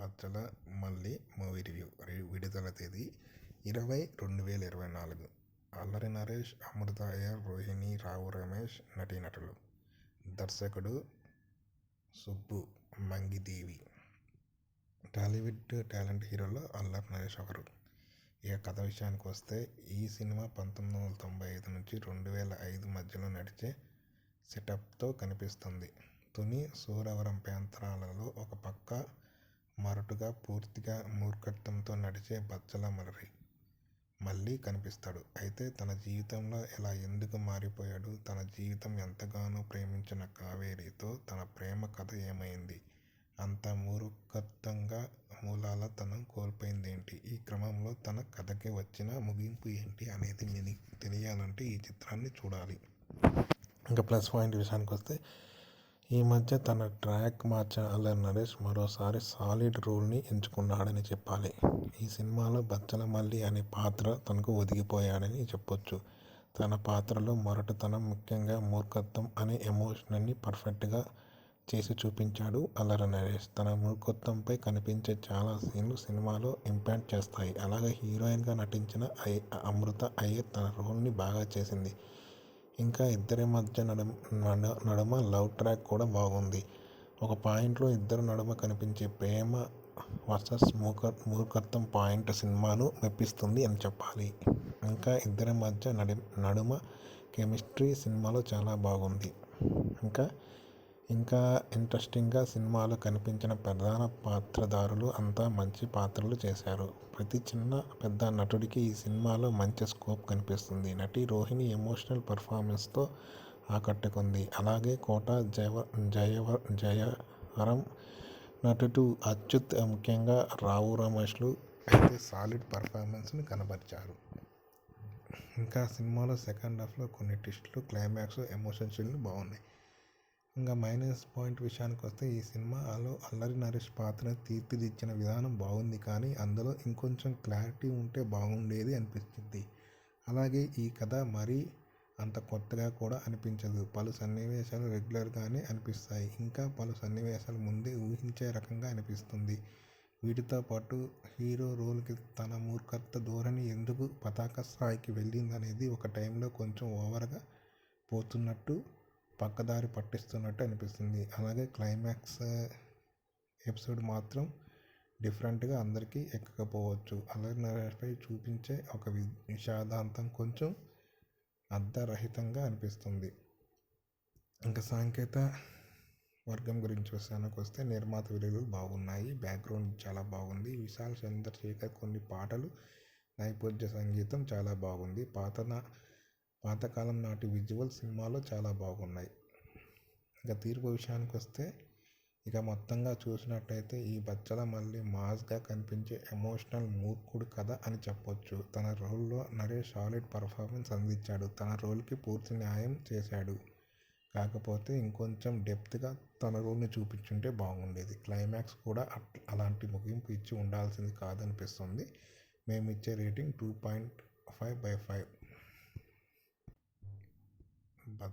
బచ్చల మళ్ళీ movie review విడుదల తేదీ ఇరవై రెండు వేల ఇరవై నాలుగు. అల్లరి నరేష్ అమృత అయ్యర్ రోహిణి రావు రమేష్ నటీనటులు. దర్శకుడు సుబ్బు మంగిదేవి. టాలీవుడ్ టాలెంట్ హీరోలో అల్లరి నరేష్ ఒకరు ఇక కథ విషయానికి వస్తే ఈ సినిమా పంతొమ్మిది వందల తొంభై ఐదు నుంచి రెండు వేల ఐదు మధ్యలో నడిచే సెటప్తో కనిపిస్తుంది. తుని సూరవరం ప్రాంతాలలో ఒక పక్క మరుటుగా పూర్తిగా మూర్ఖత్వంతో నడిచే బచ్చల మర్రి మళ్ళీ కనిపిస్తాడు. అయితే తన జీవితంలో ఎలా ఎందుకు మారిపోయాడు? తన జీవితం ఎంతగానో ప్రేమించిన కావేరితో తన ప్రేమ కథ ఏమైంది? అంత మూర్ఖత్వంగా మూలాల తను కోల్పోయిందేంటి? ఈ క్రమంలో తన కథకి వచ్చిన ముగింపు ఏంటి అనేది తెలియాలంటే ఈ చిత్రాన్ని చూడాలి. ఇంకా ప్లస్ పాయింట్ విషయానికి వస్తే ఈ మధ్య తన ట్రాక్ మార్చిన నరేష్ మరోసారి సాలిడ్ రోల్ని ఎంచుకున్నాడని చెప్పాలి. ఈ సినిమాలో బచ్చల మల్లి అనే పాత్ర తనకు ఒదిగిపోయాడని చెప్పొచ్చు. తన పాత్రలో మొరటుతనం ముఖ్యంగా మూర్ఖత్వం అనే ఎమోషన్ని పర్ఫెక్ట్గా చేసి చూపించాడు అల్లర నరేష్. తన మూర్ఖత్వంపై కనిపించే చాలా సీన్లు సినిమాలో ఇంపాక్ట్ చేస్తాయి. అలాగే హీరోయిన్గా నటించిన ఐ అమృత అయ్యర్ తన రోల్ని బాగా చేసింది. ఇంకా ఇద్దరి మధ్య నడుమ నడుమ లవ్ ట్రాక్ కూడా బాగుంది. ఒక పాయింట్లో ఇద్దరు నడుమ కనిపించే ప్రేమ వర్సెస్ మూక మూర్ఖత్వం పాయింట్ సినిమాను మెప్పిస్తుంది అని చెప్పాలి. ఇంకా ఇద్దరి మధ్య నడి నడుమ కెమిస్ట్రీ సినిమాలో చాలా బాగుంది. ఇంకా ఇంకా ఇంట్రెస్టింగ్గా సినిమాలో కనిపించిన ప్రధాన పాత్రధారులు అంతా మంచి పాత్రలు చేశారు. ప్రతి చిన్న పెద్ద నటుడికి ఈ సినిమాలో మంచి స్కోప్ కనిపిస్తుంది. నటి రోహిణి ఎమోషనల్ పర్ఫార్మెన్స్తో ఆకట్టుకుంది. అలాగే కోట జయవ జయవ జయవరం నటుడు అచ్యుత్ ముఖ్యంగా రావు రమేష్లు అయితే సాలిడ్ పర్ఫార్మెన్స్ని కనబరిచారు. ఇంకా సినిమాలో సెకండ్ హాఫ్లో కొన్ని ట్విస్టులు క్లైమాక్స్ ఎమోషన్ సీన్లు బాగున్నాయి. ఇంకా మైనస్ పాయింట్ విషయానికి వస్తే ఈ సినిమాలో అల్లరి నరేష్ పాత్ర తీర్చిదిద్దిన విధానం బాగుంది కానీ అందులో ఇంకొంచెం క్లారిటీ ఉంటే బాగుండేది అనిపించింది అలాగే ఈ కథ మరీ అంత కొత్తగా కూడా అనిపించదు. పలు సన్నివేశాలు రెగ్యులర్గానే అనిపిస్తాయి. ఇంకా పలు సన్నివేశాలు ముందే ఊహించే రకంగా అనిపిస్తుంది. వీటితో పాటు హీరో రోల్కి తన మూర్ఖత్వ ధోరణి ఎందుకు పతాక స్థాయికి వెళ్ళిందనేది ఒక టైంలో కొంచెం ఓవర్గా పోతున్నట్టు పక్కదారి పట్టిస్తున్నట్టు అనిపిస్తుంది. అలాగే క్లైమాక్స్ ఎపిసోడ్ మాత్రం డిఫరెంట్గా అందరికీ ఎక్కకపోవచ్చు. అల్లరి నరేష్పై చూపించే ఒక విషాదాంతం కొంచెం అర్ధరహితంగా అనిపిస్తుంది. ఇంకా సాంకేత వర్గం గురించి విషయానికి వస్తే నిర్మాత విలువలు బాగున్నాయి. బ్యాక్గ్రౌండ్ చాలా బాగుంది. విశాల్ చంద్రశేఖర్ కొన్ని పాటలు నైపుణ్య సంగీతం చాలా బాగుంది. పాతన పాతకాలం నాటి విజువల్ సినిమాలో చాలా బాగున్నాయి. ఇక తీర్పు విషయానికి వస్తే ఇక మొత్తంగా చూసినట్టయితే ఈ బచ్చల మళ్ళీ మాస్గా కనిపించే ఎమోషనల్ మూర్ఖుడు కథ అని చెప్పొచ్చు. తన రోల్లో నరేష్ సాలిడ్ పర్ఫార్మెన్స్ అందించాడు. తన రోల్కి పూర్తి న్యాయం చేశాడు. కాకపోతే ఇంకొంచెం డెప్త్గా తన రోల్ని చూపించుంటే బాగుండేది. క్లైమాక్స్ కూడా అలాంటి ముగింపు ఇచ్చి ఉండాల్సింది కాదనిపిస్తుంది. మేము ఇచ్చే rating two point five by five. but